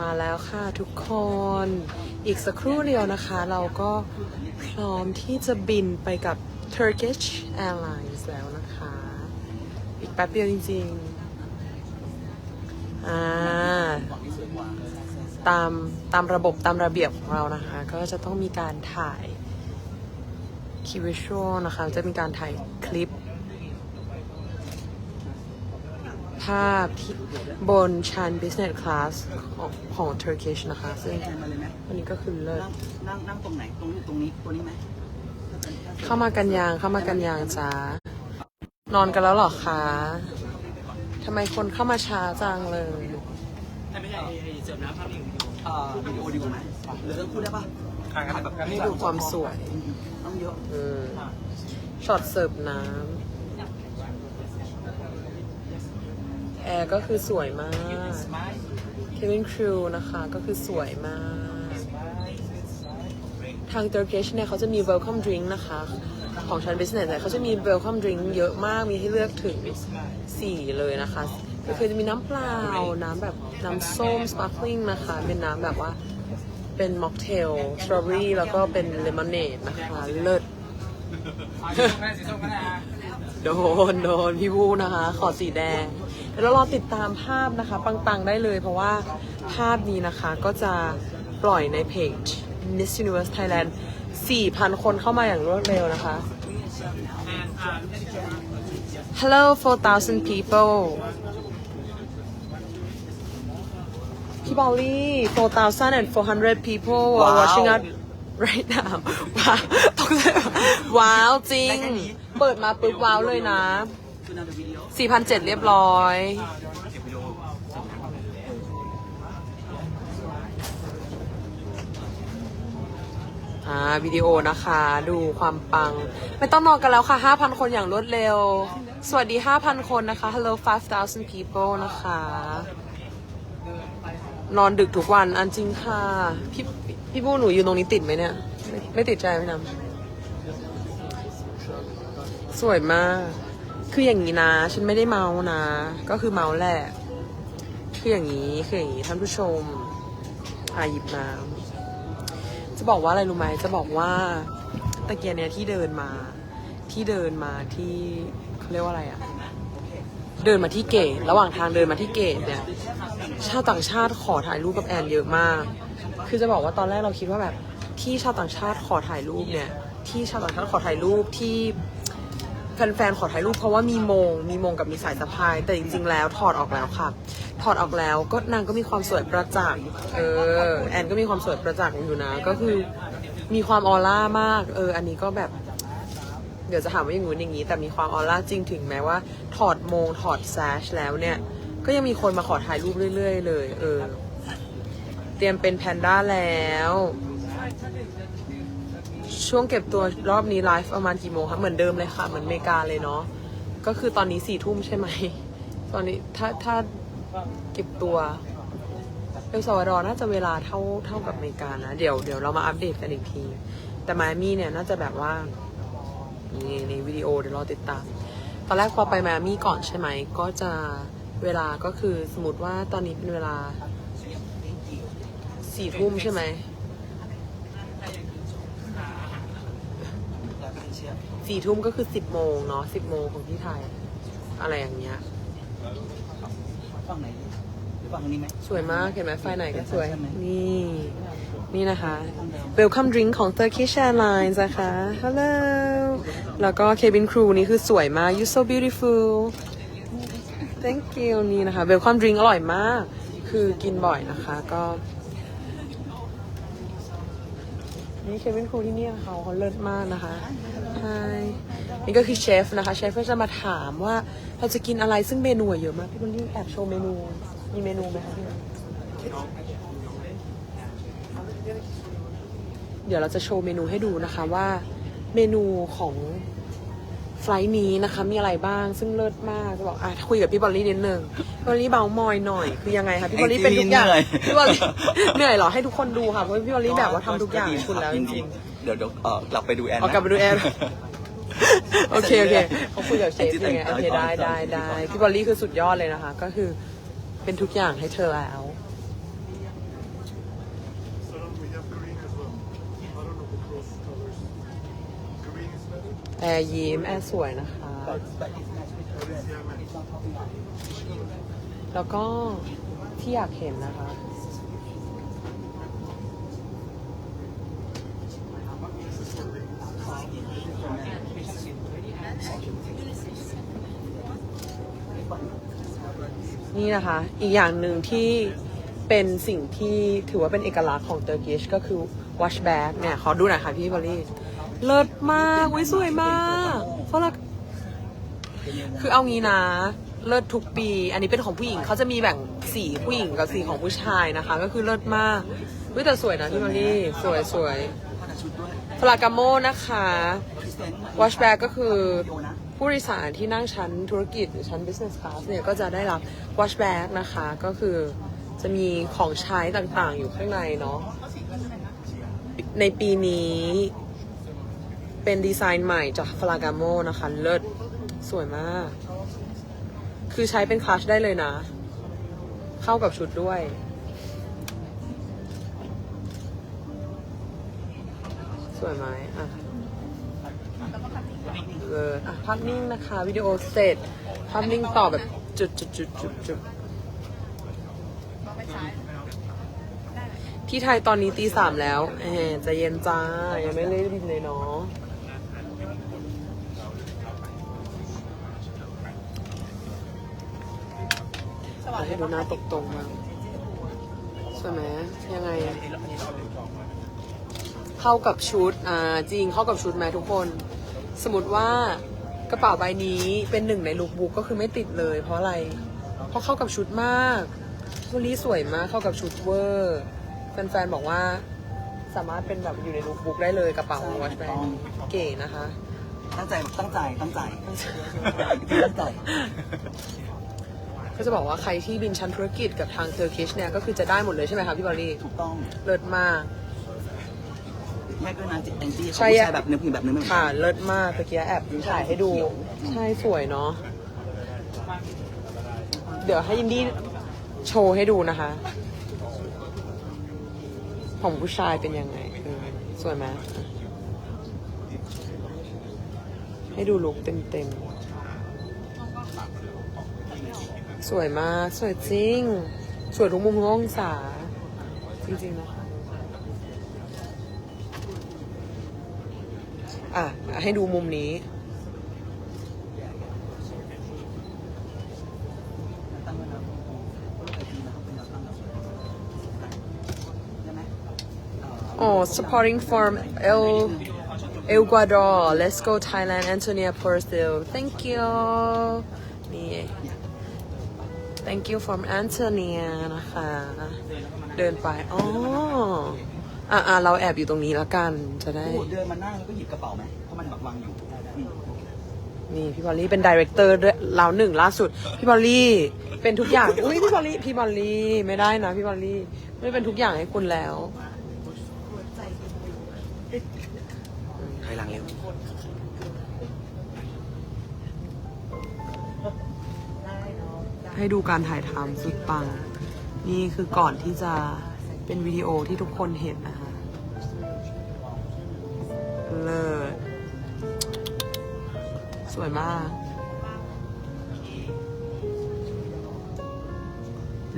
มาแล้วค่ะทุกคน อีกสักครู่เดียวนะคะ เราก็พร้อมที่จะบินไปกับ Turkish Airlines แล้วนะคะ อีกแป๊บเดียวจริงๆ อ่า ตามตามระบบตามระเบียบของเรานะคะ ก็จะต้องมีการถ่ายคีวิชวลนะคะ จะมีการถ่ายคลิป ภาพที่บนชั้น business class ของของ Turkish นะคะซึ่งแทนมาเลยไหมวันนี้ก็คือเลิศนั่งนั่งนั่งตรงไหน ตรงนี้ตรงนี้ตัวนี้ไหมเข้ามากันยางเข้ามากันยางจ้านอนกันแล้วเหรอคะทำไมคนเข้ามาช้าจังเลยไม่ใช่เสริมน้ำภาพอีกเอ่อวิดีโอดีกว่าไหมหรือต้องพูดได้ปะถ่ายแบบให้ดูความสวย ต้องเยอะอืมช็อตเสิร์ฟน้ำ แอร์ก็คือสวยมากเควินครูนะคะก็คือสวยมาก ทาง Turkish เนี่ยเขาจะมี welcome drink นะคะ ของชั้น business เนี่ยเขาจะมี welcome drink เยอะมากมีให้เลือกถึง 4 เลยนะคะ ก็คือจะมีน้ำเปล่า น้ำแบบน้ำส้ม sparkling นะคะ เป็นน้ำแบบว่าเป็นม็อกเทลสตรอเบอรี่แล้วก็เป็นเลมอนเนดนะคะ เลิศโดน โดน พี่วูนะคะ ขอสีแดงเดี๋ยวเรารอติดตามภาพนะคะ ปังๆได้เลย เพราะว่าภาพนี้นะคะก็จะปล่อยในเพจ Miss Universe Thailand 4,000 คนเข้ามาอย่างรวดเร็วนะคะ Hello 4,000 people พี่บอลลี่4,400 people are watching us right now ว้าวต้องเลยว้าวจริง เปิดมาปุ๊บว้าวเลยนะ คือนเป็นวิดีโอ4,700 เรียบร้อย อ่าวิดีโอนะคะ ดูความปัง ไม่ต้องนอนกันแล้วค่ะ 5,000 คนอย่างรวดเร็ว สวัสดี 5,000 คนนะคะ Hello 5,000 people นะคะ นอนดึกทุกวันอันจริงค่ะ พี่พี่บูหนูอยู่ตรงนี้ติดไหมเนี่ย ไม่ไม่ติดใจไหมน้ำสวยมาก คืออย่างนี้นะ ฉันไม่ได้เมานะ ก็คือเมาแหละ คืออย่างนี้ คืออย่างนี้ท่านผู้ชมอาหยิบน้ำจะบอกว่าอะไรรู้ไหม จะบอกว่าตะเกียงเนี้ยที่เดินมา ที่เดินมาที่เขาเรียกว่าอะไรอะเดินมาที่เกต ระหว่างทางเดินมาที่เกตเนี่ย ชาวต่างชาติขอถ่ายรูปกับแอนเยอะมาก คือจะบอกว่าตอนแรกเราคิดว่าแบบที่ชาวต่างชาติขอถ่ายรูปเนี่ย ที่ชาวต่างชาติขอถ่ายรูปที่ แฟนๆ ขอถ่ายรูปเพราะว่ามีมง มีมงกับมีสายสะพาย แต่จริงๆ แล้วถอดออกแล้วค่ะ ถอดออกแล้วก็นางก็มีความสวยประจักษ์ เออ แอนก็มีความสวยประจักษ์อยู่นะ ก็คือมีความออร่ามาก เออ อันนี้ก็แบบ เดี๋ยวจะถามว่าอย่างงู้นอย่างนี้ แต่มีความออร่าจริงถึงแม้ว่า ถอดมงถอดแซชแล้วเนี่ย ก็ยังมีคนมาขอถ่ายรูปเรื่อย ๆ เลย เออ เตรียมเป็นแพนด้าแล้ว ช่วงเก็บตัวรอบนี้ไลฟ์ประมาณกี่โมงคะเหมือนเดิมเลยค่ะ เหมือนอเมริกาเลยเนาะก็คือตอนนี้สี่ทุ่มใช่ไหม ตอนนี้ถ้าถ้าเก็บตัวเอลซาวาดอร์น่าจะเวลาเท่าเท่ากับอเมริกานะ เดี๋ยวเดี๋ยวเรามาอัปเดตกันอีกที แต่มามี่เนี่ยน่าจะแบบว่านี่ในวิดีโอเดี๋ยวรอติดตาม ตอนแรกพอไปมามี่ก่อนใช่ไหม ก็จะเวลาก็คือสมมติว่าตอนนี้เป็นเวลาสี่ทุ่มใช่ไหม สี่ทุ่มก็คือสิบโมงเนาะสิบโมงของที่ไทย อะไรอย่างเงี้ย ฝั่งไหนหรือฝั่งนี้ไหมสวยมากเห็นไหมไฟไหนก็สวยใช่ไหมนี่ นี่นะคะ Welcome drink ของ Turkish Airlines นะคะ Hello แล้วก็ cabin crew นี่คือสวยมาก you so beautiful thank you นี่นะคะ Welcome drink อร่อยมาก คือกินบ่อยนะคะก็ นี่เควินครูที่นี่เขาเขาเลิศมากนะคะใช่นี่ก็คือเชฟนะคะ เชฟก็จะมาถามว่าเราจะกินอะไรซึ่งเมนูเยอะมากพี่บอลลี่แอบโชว์เมนู มีเมนูไหมคะพี่เดี๋ยวเราจะโชว์เมนูให้ดูนะคะว่าเมนูของ ไฟลท์นี้นะคะมีอะไรบ้างซึ่งเลิศมากจะบอกอะคุยกับพี่บอลลี่นิดนึงพี่บอลลี่เบามอยหน่อยคือยังไงคะพี่บอลลี่เป็นทุกอย่างพี่บอลลี่เหนื่อยเหรอให้ทุกคนดูค่ะเพราะพี่บอลลี่แบบว่าทำทุกอย่างให้คุณแล้วจริงๆเดี๋ยวเดี๋ยวเออกลับไปดูแอนเอากลับไปดูแอนโอเคโอเคเขาคุยกับเชฟยังไงโอเคได้ได้ได้พี่บอลลี่คือสุดยอดเลยนะคะ ก็คือเป็นทุกอย่างให้เธอแล้ว แอร์ยิ้มแอร์สวยนะคะ แล้วก็ที่อยากเห็นนะคะ นี่นะคะ อีกอย่างหนึ่งที่เป็นสิ่งที่ถือว่าเป็นเอกลักษณ์ของเตอร์กิชก็คือ wash bag เนี่ย ขอดูหน่อยค่ะพี่บอลลี่ เลิศมากวิสวยมากฝรั่งคือเอางี้นะ เลิศทุกปี อันนี้เป็นของผู้หญิงเขาจะมีแบ่งสีผู้หญิงกับสีของผู้ชายนะคะ ก็คือเลิศมากวิแต่สวยนะพี่บอลลี่สวยสวยผ้ากับชุดด้วยฟลากาโมนะคะ present wash bag ก็คือผู้โดยสารที่นั่งชั้นธุรกิจหรือชั้น business class เนี่ยก็จะได้รับ wash bag นะคะ ก็คือจะมีของใช้ต่างๆอยู่ข้างในเนาะในปีนี้ เป็นดีไซน์ใหม่จากฟลากาโมนะคะ เลิศ สวยมาก คือใช้เป็นคลัชได้เลยนะ เข้ากับชุดด้วย สวยไหมอะเอออะภาพนิ่งนะคะ วิดีโอเสร็จภาพนิ่งต่อแบบจุดจุดจุดจุดจุดที่ไทยตอนนี้ตีสามแล้วเออใจะเย็นจ้า ยังไม่ได้บินเลยเนาะ เอาให้ดูหน้าตกตรงๆมางใช่ไหมยังไงเข้ากับชุดอ่าจริงเข้ากับชุดไหมทุกคน สมมติว่ากระเป๋าใบนี้เป็นหนึ่งในลุคบุ๊กก็คือไม่ติดเลย เพราะอะไร เพราะเข้ากับชุดมากทุลี่สวยมากเข้ากับชุดเวอร์แฟนๆบอกว่าสามารถเป็นแบบอยู่ในลุคบุ๊กได้เลยกระเป๋าวอชแบนเก๋นะคะ ตั้งใจตั้งใจตั้งใจตั้งใจ ก็จะบอกว่าใครที่บินชั้นธุรกิจกับทางเ u r ร์คิชเนี่ยก็คือจะได้หมดเลยใช่ไหมคะพี่บอลลี่ถูกต้องเลิศมากแม่ก็นานจิตแองจี้ใช่เขาอะ ใช้แบบเนื้อผิวแบบเนื้อไม่เหมือนค่ะกันเลิศมากตะเกียแอบถ่ายให้ดู ใช่สวยเนาะเดี๋ยวให้ยินดี้โชว์ให้ดูนะคะ ของผู้ชายเป็นยังไงเออสวยไหมให้ดูลุคเต็มๆ สวยมาก สวยจริง สวยทุกมุมองศาจริงๆนะคะอะ ให้ดูมุมนี้ตั้งไว้นะไอจีนะครับเป็นแนวตั้งนะได้ไหมเ Oh, supporting from El Ecuador. Let's go Thailand. Antonia Porcel. Thank you. นี่ Thank you from Antonia นะคะ เดินไปอ๋ออะอะเราแอบอยู่ตรงนี้แล้วกันจะได้พูดเดินมานั่งแล้วก็หยิบกระเป๋าไหมเพราะมันแบบวางอยู่อืมนี่พี่บอลลี่เป็นดีเรคเตอร์ด้วยเราหนึ่งล่าสุด พี่บอลลี่เป็นทุกอย่างอุ้ยพี่บอลลี่พี่บอลลี่ไม่ได้นะพี่บอลลี่ไม่เป็นทุกอย่างให้คุณแล้วถอยหลังเร็ว ให้ดูการถ่ายทำสุดปัง นี่คือก่อนที่จะเป็นวิดีโอที่ทุกคนเห็นนะคะเลิศสวยมาก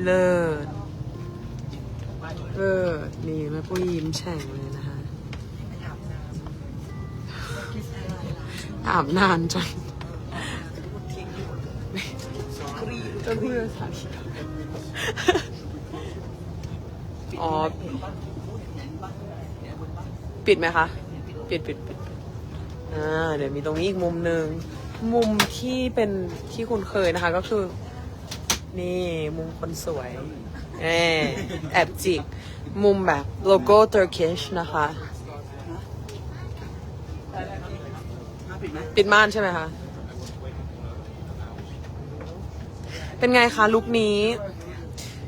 เลิศเลิศนี่แม่ปุ้ยยิ้มแฉ่งเลยนะคะอาบนานจัง จะพูดภาษาที่อ๋อ ปิดไหมคะปิดปิดปิดอ่าเดี๋ยวมีตรงนี้อีกมุมหนึ่ง มุมที่เป็นที่คุณเคยนะคะ ก็คือ นี่มุมคนสวยแอบแอบจิก มุมแบบโลโก้ Turkish นะคะมาปิดไหมปิดม่านใช่ไหมคะ เป็นไงคะลุคนี้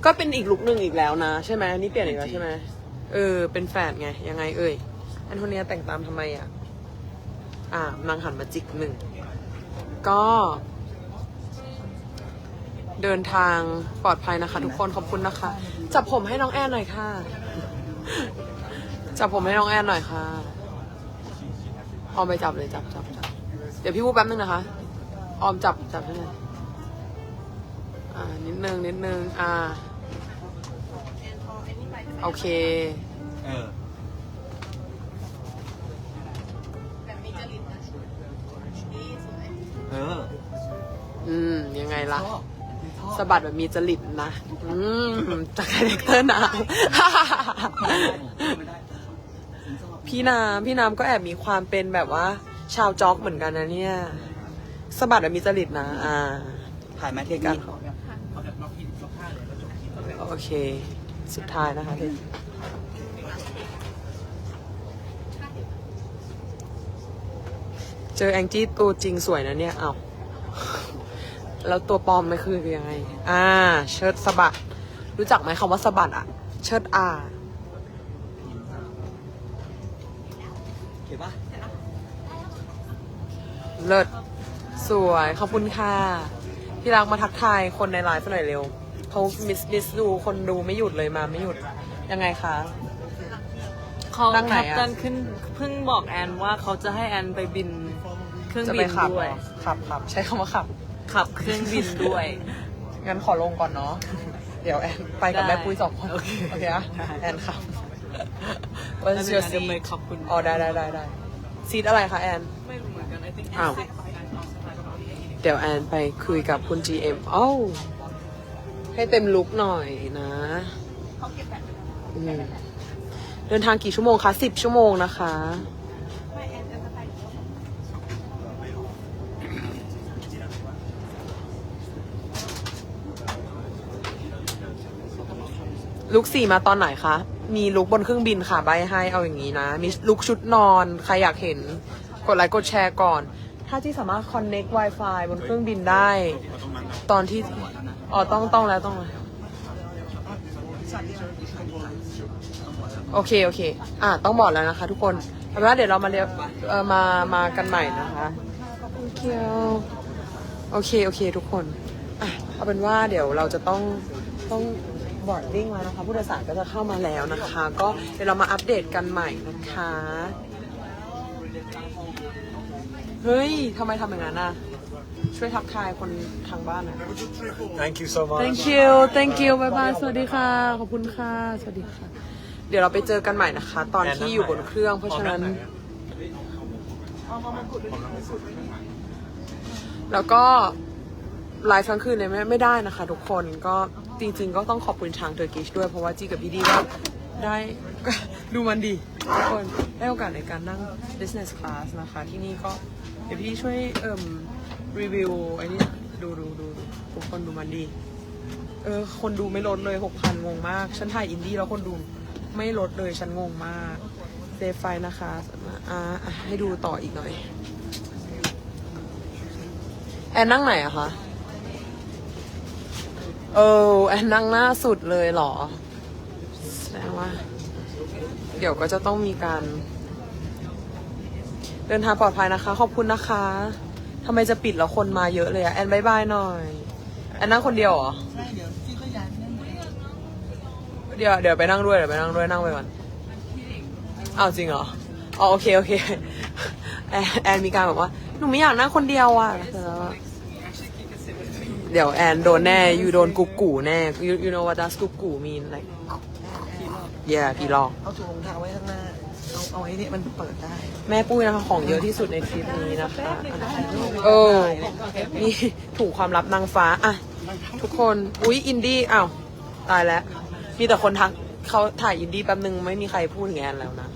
ก็เป็นอีกลุคหนึ่งอีกแล้วนะ ใช่ไหมนี่เปลี่ยนอีกแล้วใช่ไหมเออ เป็นแฝดไง ยังไงเอ่ยแอนโทเนียแต่งตามทำไมอะ อ่านางหันมาจิกหนึ่ง ก็ เดินทางปลอดภัยนะคะ ทุกคนขอบคุณนะคะ จับผมให้น้องแอนหน่อยค่ะ จับผมให้น้องแอนหน่อยค่ะเอาไปจับเลยจับจับจับเดี๋ยวพี่พูดแป๊บนึงนะคะ ออมจับจับให้หน่อย อ่า นิดนึง นิดนึง อ่า โอเค เออเอออืม ยังไงล่ะ ชอบชอบสะบัดแบบมีจริตนะ อืม จากคาแรคเตอร์น้ไม่ได้ผมชอบำพี่น้ำพี่น้ำก็แอบมีความเป็นแบบว่า ชาวจ็อกเหมือนกันนะเนี่ยสะบัดแบบมีจริตนะ อ่า ถ่ายไหมเทกันเโอเค สุดท้ายนะคะเทเจอแองจี้ตัวจริงสวยนะเนี่ย เอาแล้วตัวปลอมไม่คือยังไง อ่า เชิดสะบัด รู้จักไหมคำว่าสะบัดอะเชิดอ่าเห็นปะเลิศ สวย ขอบคุณค่ะ พี่รักมาทักทายคนในไลฟ์หน่อยเร็ว เขามิสมิสดูคนดูไม่หยุดเลยมาไม่หยุด ยังไงคะ เขานั่งไหนแคอะปตันขึ้นเพิ่งบอกแอนว่าเขาจะให้แอนไปบินเครื่องจะบิไปนขับด้วย เหรอขับขับใช้คำว่าขับ ขับเครื่องบินด้วย งั้นขอลงก่อนเนาะ เดี๋ยวแอนไปกับได้แม่ปุ้ยสองคน โอเคโอเคอะได้ แอนขับแล้ว What's เดี๋ your ยว seat ไปขอบคุณอ๋อได้ได้ได้ได้ซีทอะไรคะแอน ไม่รู้เหมือนกัน I think อ้าว เดี๋ยวแอนไปคุยกับคุณ GM โอ้าว ให้เต็มลุกหน่อยนะอืมเดินทางกี่ชั่วโมงคะสิบชั่วโมงนะคะ ลุกสี่มาตอนไหนคะ มีลุกบนเครื่องบินค่ะใบให้เอาอย่างนี้นะ มีลุกชุดนอน ใครอยากเห็น กดไลค์กดแชร์ก่อน ถ้าที่สามารถ connect Wi-Fi บนเครื่องบินได้ ตอนที่ อ๋อต้องต้องแล้วต้องแล้วโอเคโอเค อะต้องบอกแล้วนะคะ ทุกคนเอาเป็นว่าเดี๋ยวเรามาเรียเออมามากันใหม่นะคะโอเคโอเคโอเคทุกคนอะเอาเป็นว่าเดี๋ยวเราจะต้องต้องบอร์ดดิ้งแล้วนะคะผู้โดยสารก็จะเข้ามาแล้วนะคะ ก็เดี๋ยวเรามาอัปเดตกันใหม่นะคะ เฮ้ยทำไมทำอย่างนั้นอะ ช่วยทักทายคนทางบ้านหน่อย Thank you so much. thank you thank you บายบายสวัสดีค่ะ ขอบคุณค่ะ สวัสดีค่ะ เดี๋ยวเราไปเจอกันใหม่นะคะ ตอนที่อยู่บนเครื่อง เพราะฉะนั้น แล้วก็ไลฟ์ทั้งคืนเลยไม่ไม่ได้นะคะ ทุกคนก็จริง ๆ ก็ต้องขอบคุณช้างเทอร์กิชด้วยเพราะว่าจีกับพี่ดีก็ได้ ดูมันดีทุกคนได้โอกาสในการนั่ง business class นะคะ ที่นี่ก็เดี๋ยวพี่ช่วยเอิ่ม รีวิวไอ้นี่ดูดูดูทุกคนดูมันดี เออ คนดูไม่ลดเลยหกพันงงมาก ฉันถ่ายอินดี้แล้วคนดูไม่ลดเลยฉันงงมากเซฟไฟนะคะอ่าให้ดูต่ออีกหน่อย แอนนั่งไหนอะคะเออแอนนั่งหน้าสุดเลยเหรอแสดงว่า เดี๋ยวก็จะต้องมีการ เดินทางปลอดภัยนะคะ ขอบคุณนะคะ ทำไมจะปิดแล้วคนมาเยอะเลยอะแอนบายบายหน่อย แอนนั่งคนเดียวเหรอ ใช่ เดี๋ยวพี่ก็ย้ายนั่นเองเดี๋ยวเดี๋ยวไปนั่งด้วยเดี๋ยวไปนั่งด้วยนั่งไปก่อนอ้าวจริงเหรอ อ๋อโอเคโอเค แอนแอนมีการแบบว่า หนูไม่อยากนั่งคนเดียวอะแล้วก็เดี๋ยวแอนโดนแน่ อยู่โดนกุกกูแน่ you you know what does กุกกู mean like yeah พี่ลอกเอาถุงรองเท้าไว้ข้างหน้า เอาเอาไอ้นี่มันเปิดได้แม่ปุ้ยนะคะของเยอะที่สุดในคลิปนี้นะคะเออนี่ถูกความลับนางฟ้าอะทุกคนอุ๊ยอินดี้อ้าวตายแล้วมีแต่คนทักเขาถ่ายอินดี้แป๊บนึงไม่มีใครพูดถึงแอนแล้วนะ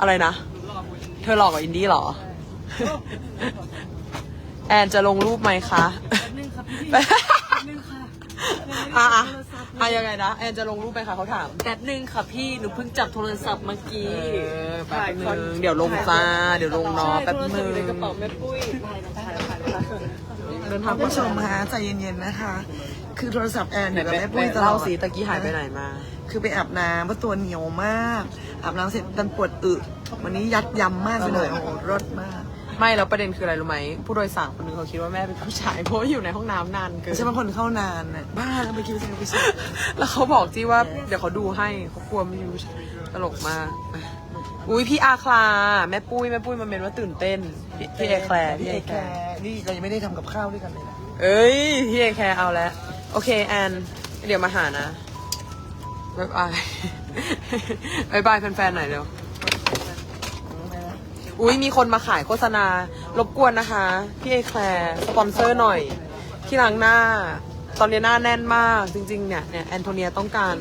อะไรนะ เธอหลอกกว่าอินดี้เหรอ แอนจะลงรูปไหมคะแป๊บนึงค่ะพี่แป๊บนึงค่ะ อะอะอะยังไงนะแอนจะลงรูปไหมคะเขาถามแป๊บนึงค่ะพี่หนูเพิ่งจับโทรศัพท์เมื่อกี้ เออแป๊บนึงเดี๋ยวลงจ้าเดี๋ยวลงเนอะใช่แป๊บโทรศันึพท์อยู่ในงกระเป๋าแม่ปุ้ยถ่ายถ่ายถ่ายถ่ายเดินทางท่านผู้ชมฮะใจเย็นๆนะคะ คือโทรศัพท์แอนอไหนยู่กับแม่แม่ปุ้ปุ้ยยตลเล่าอดสิตะกี้หายไปไหนมา คือไปอาบน้ำเพราะตัวเหนียวมาก อาบน้ำเสร็จดันปวดอึวันนี้ยัดยำมากไปเลยเออโอ้โหรสมาก ไม่แล้วประเด็นคืออะไรรู้ไหมผู้โดยสารคนหนึงเขาคิดว่าแม่เป็นผู้ชายเพราะว่าอยู่ในห้องน้ำนานเกินไม่ใช่บางคนเข้านานน่ะบ้าแล้วไปคิดว่าจะไปใช่แล้วเขาบอกที่ว่าเดี๋ยวเขาดูให้เขากลัวไม่รู้ตลกมากอะโบอุ้ยพี่อาคลาแม่ปุ้ยแม่ปุ้ยมาเมนว่าตื่นเต้นพี่พี่เอแคลร์พี่พี่เอเอแคแคลลร์ร์นี่เรายังไม่ได้ทำกับข้าวด้วยกันเลยนะเอ้ยพี่เอแคร์เอาแล้วโอเคแอนเดี๋ยวมาหานะบ๊ายบาย บ๊ายบายแฟนๆหน่อยเร็ว อุ้ยมีคนมาขายโฆษณา รบกวนนะคะ พี่เอแคลร์สปอนเซอร์หน่อย ที่ล้างหน้า ตอนนี้หน้าแน่นมาก จริง ๆ เนี่ยเนี่ยแอนโทเนียต้องการ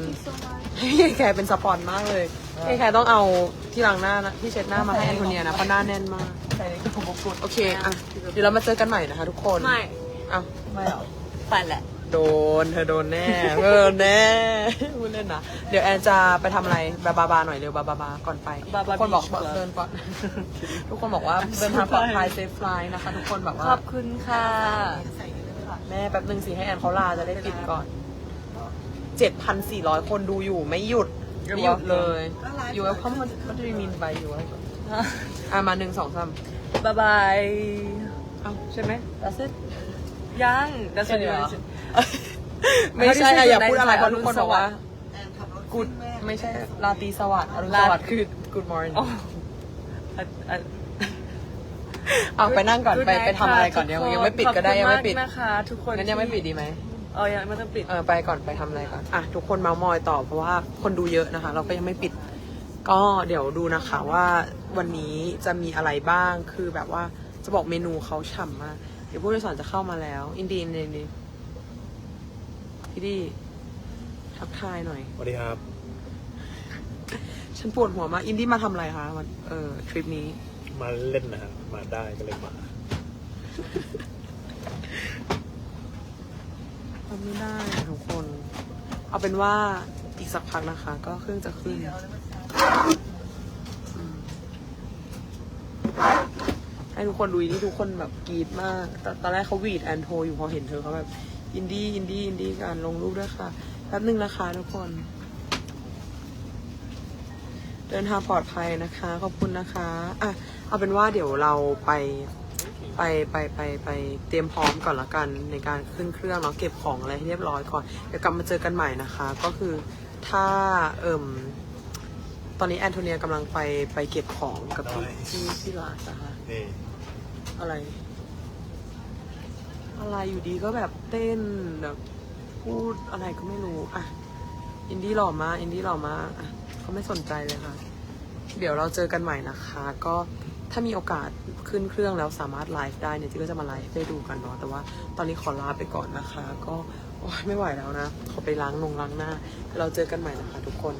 ให้พี่เอแคร์เป็นสปอนมากเลยพี่เอแคร์ต้องเอาที่ล้างหน้านะที่เช็ดหน้ามาให้แอนโทเนียนะเพราะหน้าแน่นมาก ใส่ในกระปุกกุดโอเคอะเดี๋ยวเรามาเจอกันใหม่นะคะ ทุกคนไม่อะไม่เอาไปแหละ โดน เธอโดนแน่เธอโดนแน่พูดเล่นนะ เดี๋ยวแอนจะไปทำอะไร บาบาบาหน่อยเร็วบาบาบาก่อนไปบาบาทุกคนบอก beach เหรอ เดินก่อนทุกคนบอกว่าเดินทางปลอดภัยเซฟไลน์นะคะ ทุกคนแบบขว่า อบคุณค่ะ แม่แป๊บนึงสิให้แอนเขาลาจะได้ปิดก่อน 7,400 คนดูอยู่ไม่หยุด ไม่หยุดเลย อยู่แล้วเขามันมันจะมีมินไปอยู่แล้วอะมาหนึ่งสองสามบายบาย เอ้าใช่ไหม That's it ยังแต่ส่วนใหญ่ ไม่ใช่อะอย่าพูดอะไรเพราะอรุทุณกคนบอกว่าแอนขับรถกูดไม่ใช่ราตรีสวัสดิ์อรุณสวัสดิ์คือ good morning อ๋ออะอะเอาไปนั่งก่อน Good ไป night ไปทำอะไรก่อนค่ะยังทุกคยังไม่ปิดก็ได้ขอบยังคุณไม่ปิดากนะคะทุกคนงั้นยังไม่ปิดดีไหมเออยังไม่ต้องปิดเออไปก่อนไปทำอะไรก่อนอะทุกคนเมามอยต่อเพราะว่าคนดูเยอะนะคะ เราก็ยังไม่ปิด ก็เดี๋ยวดูนะคะว่าวันนี้จะมีอะไรบ้างคือแบบว่าจะบอกเมนูเขาฉ่ำมากเดี๋ยวผู้โดยสารจะเข้ามาแล้ว อินดีอินดีอินดี พี่ดีทักทายหน่อย สวัสดีครับ ฉันปวดหัวมากอินดี้มาทำอะไรคะวันเออทริปนี้ มาเล่นนะครับมาได้ก็เลยมาทำไม่ได้อะทุกคน เอาเป็นว่าอีกสักพักนะคะ ก็เครื่องจะขึ้นอืมให้ทุกคนดูนี่ทุกคนแบบกรีดมากตอนตอนแรกเขาหวีดแอนโทรอยู่พอเห็นเธอเขาแบบ อินดี้อินดี้อินดี้การลงรูปด้วยค่ะแป๊บนึงนะคะทุกคน เดินทางปลอดภัยนะคะ ขอบคุณนะคะอะเอาเป็นว่าเดี๋ยวเราไปไปไปไปไปเตรียมพร้อมก่อนละกันในการขึ้นเครื่องเนาะเก็บของอะไรให้เรียบร้อยก่อนเดี๋ยวกลับมาเจอกันใหม่นะคะ ก็คือถ้าเอิ่มตอนนี้แอนโทเนียกำลังไปไปเก็บของกับที่ได้ที่ที่ร้านนะคะนี่อะไร อะไรอยู่ดีก็แบบเต้นแบบพูดอะไรก็ไม่รู้อะอินดี้หล่อมากอินดี้หล่อมากอะเขาไม่สนใจเลยค่ะ เดี๋ยวเราเจอกันใหม่นะคะ ก็ถ้ามีโอกาสขึ้นเครื่องแล้วสามารถไลฟ์ได้เนี่ยจีก็จะมาไลฟ์ให้ดูกันเนาะแต่ว่าตอนนี้ขอลาไปก่อนนะคะ ก็ไม่ไหวแล้วนะขอไปล้างนงล้างหน้า เราเจอกันใหม่นะคะทุกคน